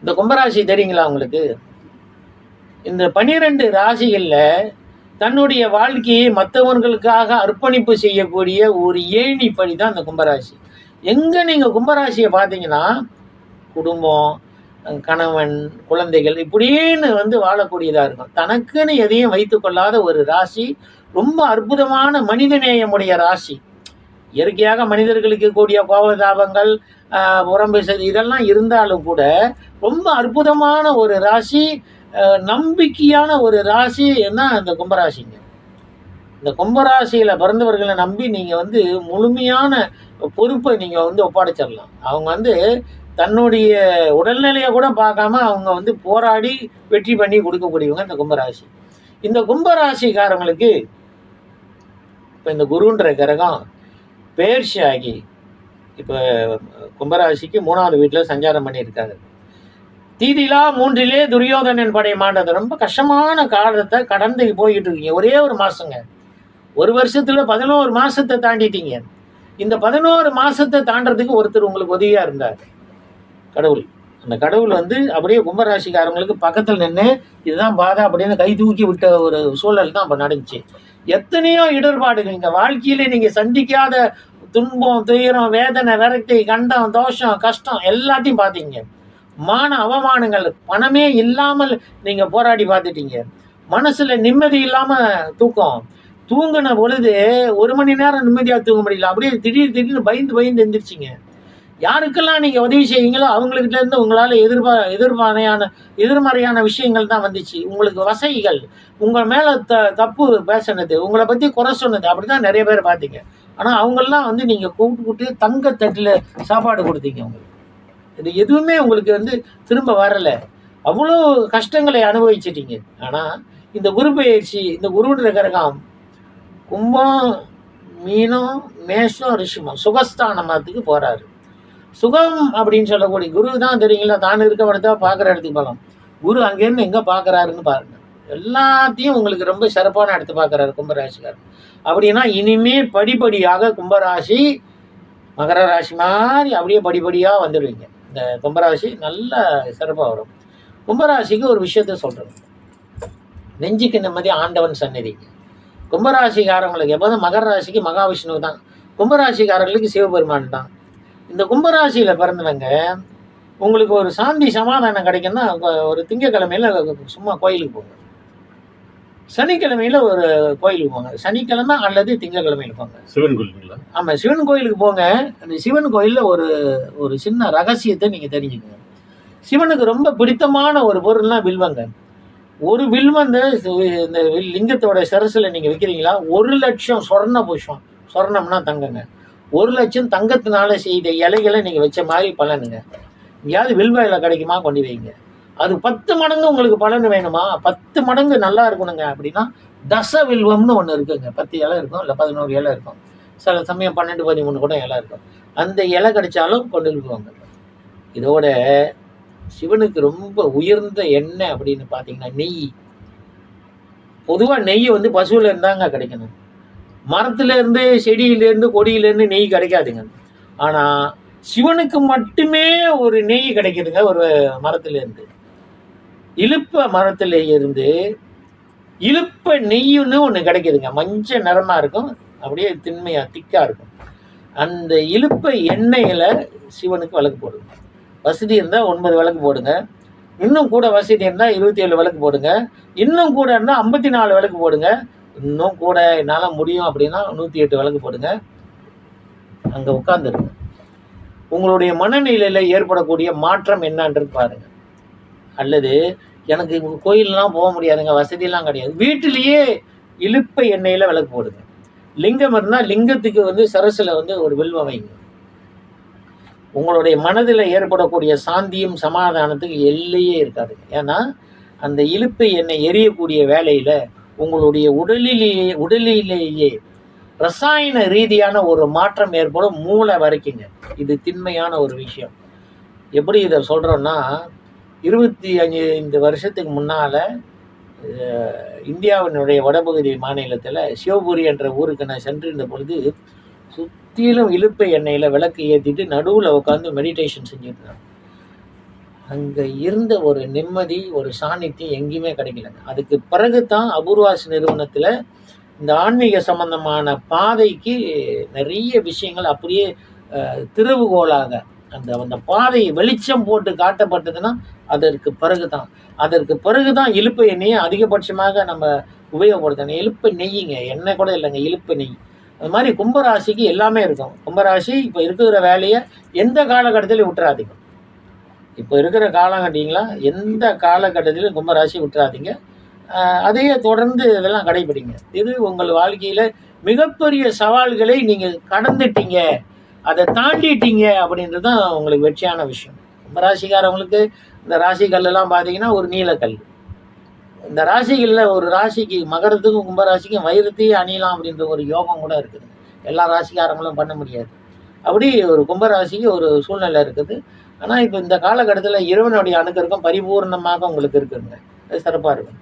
இந்த கும்பராசி தெரியுங்களா உங்களுக்கு? இந்த பனிரெண்டு ராசிகளில் தன்னுடைய வாழ்க்கையை மற்றவர்களுக்காக அர்ப்பணிப்பு செய்யக்கூடிய ஒரு ஏணி பணி தான் இந்த கும்பராசி. எங்கே நீங்கள் கும்பராசியை பார்த்தீங்கன்னா குடும்பம் கணவன் குழந்தைகள் இப்படின்னு வந்து வாழக்கூடியதாக இருக்கும். தனக்குன்னு எதையும் வைத்துக்கொள்ளாத ஒரு ராசி ரொம்ப அற்புதமான மனிதநேயமுடைய ராசி. இயற்கையாக மனிதர்களுக்கு கூடிய கோபதாபங்கள் ஆஹ், புறம்பு இதெல்லாம் இருந்தாலும் கூட ரொம்ப அற்புதமான ஒரு ராசி நம்பிக்கையான ஒரு ராசி என்ன? இந்த கும்பராசிங்க. இந்த கும்பராசியில் பிறந்தவர்களை நம்பி நீங்கள் வந்து முழுமையான பொறுப்பை நீங்கள் வந்து ஒப்படைச்சிடலாம் அவங்க வந்து தன்னுடைய உடல்நிலையை கூட பார்க்காம அவங்க வந்து போராடி வெற்றி பண்ணி கொடுக்கக்கூடியவங்க இந்த கும்பராசி. இந்த கும்பராசிக்காரங்களுக்கு இப்போ இந்த குருன்ற கிரகம் பெயர்ச்சி ஆகி இப்போ கும்பராசிக்கு மூணாவது வீட்டில் சஞ்சாரம் பண்ணியிருக்காரு. தீதிலா மூன்றிலே துரியோதனன் படை மாண்டது. ரொம்ப கஷ்டமான காலத்தை கடந்து போயிட்டு இருக்கீங்க ஒரே ஒரு மாசங்க. ஒரு வருஷத்துல பதினோரு மாசத்தை தாண்டிட்டீங்க. இந்த பதினோரு மாசத்தை தாண்டறதுக்கு ஒருத்தர் உங்களுக்கு உதவியா இருந்தார். கடவுள். அந்த கடவுள் வந்து அப்படியே கும்பராசிக்காரங்களுக்கு பக்கத்தில் நின்று இதுதான் பாதை அப்படின்னு கை தூக்கி விட்ட ஒரு சூழல் தான் அப்போ நடந்துச்சு எத்தனையோ இடர்பாடுகள். இந்த வாழ்க்கையில நீங்க சந்திக்காத துன்பம் துயரம் வேதனை விரக்தி கண்டம் தோஷம் கஷ்டம் எல்லாத்தையும் பார்த்தீங்க மான அவமானங்கள் பணமே இல்லாமல் நீங்கள் போராடி பார்த்துட்டீங்க. மனசில் நிம்மதி இல்லாமல் தூக்கம். தூங்கின பொழுது ஒரு மணி நேரம் நிம்மதியாக தூங்க முடியல. அப்படியே திடீர் திடீர்னு பயந்து பயந்து எந்திரிச்சிங்க. யாருக்கெல்லாம் நீங்கள் உதவி செய்வீங்களோ அவங்ககிட்ட இருந்து உங்களால எதிர்பா எதிர்மறையான எதிர்மறையான விஷயங்கள் தான் வந்துச்சு. உங்களுக்கு வசதிகள் உங்கள் மேலே த தப்பு பேசினது உங்களை பற்றி குறை சொன்னது அப்படி தான் நிறைய பேர் பார்த்தீங்க ஆனால் அவங்கெல்லாம் வந்து நீங்கள் கூப்பிட்டு கூப்பிட்டு தங்க தட்டில் சாப்பாடு கொடுத்தீங்க உங்களுக்கு. இது எதுவுமே உங்களுக்கு வந்து திரும்ப வரலை. அவ்வளோ கஷ்டங்களை அனுபவிச்சிட்டீங்க. ஆனால் இந்த குரு பயிற்சி இந்த குருன்ற கிரகம் கும்பம் மீனம் மேஷம் ரிஷிமம் சுகஸ்தானமாத்துக்கு போகிறாரு சுகம் அப்படின்னு சொல்லக்கூடிய குரு தான் தெரியுங்களா? தான் இருக்க இடத்த பார்க்குற இடத்துக்கு போகலாம் குரு அங்கேருந்து எங்கே பார்க்குறாருன்னு பாருங்க. எல்லாத்தையும் உங்களுக்கு ரொம்ப சிறப்பான எடுத்து பார்க்குறாரு கும்பராசிக்காரர். அப்படின்னா இனிமே படிப்படியாக கும்பராசி மகர ராசி மாதிரி அப்படியே படிப்படியாக வந்துடுவீங்க. இந்த கும்பராசி நல்ல சிறப்பாக வரும். கும்பராசிக்கு ஒரு விஷயத்த சொல்கிறேன் நெஞ்சுக்கு நிம்மதி ஆண்டவன் சந்நிதிங்க கும்பராசிக்காரங்களுக்கு எப்போதும் மகர ராசிக்கு மகாவிஷ்ணு தான். கும்பராசிக்காரங்களுக்கு சிவபெருமான் தான். இந்த கும்பராசியில் பிறந்தவங்க உங்களுக்கு ஒரு சாந்தி சமாதானம் கிடைக்குன்னா ஒரு திங்கக்கிழமையில் சும்மா கோயிலுக்கு போங்க. சனிக்கிழமையில ஒரு கோயிலுக்கு போங்க. சனிக்கிழமை அல்லது திங்கக்கிழமையில போங்க. சிவன் கோயிலுங்களா? ஆமாம் சிவன் கோயிலுக்கு போங்க. அந்த சிவன் கோயிலில் ஒரு ஒரு சின்ன ரகசியத்தை நீங்கள் தெரிஞ்சுக்கங்க. சிவனுக்கு ரொம்ப பிடித்தமான ஒரு பொருள்னா வில்வங்க. ஒரு வில்வம் இந்த லிங்கத்தோட சிரசில் நீங்கள் வைக்கிறீங்களா? ஒரு லட்சம் சொர்ண புஷ்பம். சொர்ணம்னா தங்கங்க. ஒரு லட்சம் தங்கத்தினால செய்த இலைகளை நீங்கள் வச்ச மாதிரி பலனுங்க. எங்கேயாவது வில்வ இலை கிடைக்குமா? கொண்டு வைங்க அது பத்து மடங்கு உங்களுக்கு பலன் வேணுமா? பத்து மடங்கு நல்லா இருக்கணுங்க. அப்படின்னா தச வில்வம்னு ஒன்று இருக்குங்க. பத்து இலை இருக்கும் இல்லை பதினோரு இலை இருக்கும். சில சமயம் பன்னெண்டு பதிமூணு கூட இலை இருக்கும். அந்த இலை கிடைச்சாலும் கொண்டு போவாங்க இதோட சிவனுக்கு ரொம்ப உயர்ந்த எண்ணெய் அப்படின்னு பார்த்தீங்கன்னா நெய். பொதுவாக நெய் வந்து பசுவில் இருந்தாங்க கிடைக்கணும். மரத்துலேருந்து செடியிலேருந்து கொடியிலேருந்து நெய் கிடைக்காதுங்க. ஆனால் சிவனுக்கு மட்டுமே ஒரு நெய் கிடைக்குதுங்க ஒரு மரத்துலேருந்து இழுப்ப மரத்தில் இருந்து இழுப்ப நெய்யுன்னு ஒன்று கிடைக்குதுங்க. மஞ்சள் நிறமாக இருக்கும். அப்படியே திண்மையாக திக்காக இருக்கும். அந்த இழுப்ப எண்ணெயில் சிவனுக்கு விளக்கு போடுங்க. வசதி இருந்தால் ஒன்பது விளக்கு போடுங்க. இன்னும் கூட வசதி இருந்தால் இருபத்தி ஏழு விளக்கு போடுங்க. இன்னும் கூட இருந்தால் ஐம்பத்தி நாலு விளக்கு போடுங்க. இன்னும் கூட என்னால் முடியும் அப்படின்னா நூற்றி எட்டு விளக்கு போடுங்க. அங்கே உட்காந்துருங்க உங்களுடைய மனநிலையில் ஏற்படக்கூடிய மாற்றம் என்னன்றது பாருங்கள் அல்லது எனக்கு கோயிலெலாம் போக முடியாதுங்க வசதியெல்லாம் கிடையாது. வீட்டிலேயே இழுப்பை எண்ணெயில் விளக்கு போடுங்க. லிங்கம் இருந்தால் லிங்கத்துக்கு வந்து சரசில் வந்து ஒரு வில்வம் வைங்க. உங்களுடைய மனதில் ஏற்படக்கூடிய சாந்தியும் சமாதானத்துக்கு எல்லையே இருக்காது ஏன்னா அந்த இழுப்பை எண்ணெய் எரியக்கூடிய வேலையில் உங்களுடைய உடலிலேயே உடலிலேயே ரசாயன ரீதியான ஒரு மாற்றம் ஏற்படும். மூளை வரைக்குங்க. இது திண்மையான ஒரு விஷயம். எப்படி இதை சொல்கிறோன்னா இருபத்தி அஞ்சு இந்த வருஷத்துக்கு முன்னால் இந்தியாவினுடைய வடபகுதி மாநிலத்தில் சிவபுரி என்ற ஊருக்கு நான் சென்றிருந்த பொழுது சுற்றிலும் இழுப்பை எண்ணெயில் விளக்கு ஏற்றிட்டு நடுவில் உட்காந்து மெடிடேஷன் செஞ்சுருந்தாங்க. அங்கே இருந்த ஒரு நிம்மதி ஒரு சாநித்தியம் எங்கேயுமே கிடைக்கலங்க. அதுக்கு பிறகு தான் அபூர்வாஸ் நிறுவனத்தில் இந்த ஆன்மீக சம்பந்தமான பாதைக்கு நிறைய விஷயங்கள் அப்படியே அஹ், அந்த அந்த பாதை வெளிச்சம் போட்டு காட்டப்பட்டதுன்னா அதற்கு பிறகு தான் அதற்கு பிறகு தான் இழுப்பு எண்ணெயை அதிகபட்சமாக நம்ம உபயோகப்படுத்தணும். இழுப்பு நெய்யுங்க. எண்ணெய் கூட இல்லைங்க இழுப்பு நெய். அது மாதிரி கும்பராசிக்கு எல்லாமே இருக்கும். கும்பராசி இப்போ இருக்கிற வேலையை எந்த காலகட்டத்திலையும் விட்டுறாதீங்க. இப்போ இருக்கிற காலகட்டிங்களா எந்த காலகட்டத்திலும் கும்பராசி விட்டுறாதீங்க. அதையே தொடர்ந்து இதெல்லாம் கடைபிடிங்க இது உங்கள் வாழ்க்கையில் மிகப்பெரிய சவால்களை நீங்கள் கடந்துட்டீங்க. அதை தாண்டிட்டீங்க அப்படின்றது தான் உங்களுக்கு வெற்றியான விஷயம். கும்பராசிக்காரவங்களுக்கு இந்த ராசி கல்லெல்லாம் பார்த்தீங்கன்னா ஒரு நீலக்கல். இந்த ராசிகளில் ஒரு ராசிக்கு மகரத்துக்கும் கும்பராசிக்கும் வைரத்தையே அணியலாம் அப்படின்ற ஒரு யோகம் கூட இருக்குது. எல்லா ராசிக்காரங்களும் பண்ண முடியாது. அப்படி ஒரு கும்பராசிக்கு ஒரு சூழ்நிலை இருக்குது. ஆனால் இப்போ இந்த காலகட்டத்தில் இறைவனுடைய அணுக்கருக்கும் பரிபூர்ணமாக உங்களுக்கு இருக்குங்க. அது சிறப்பாக இருக்கும்.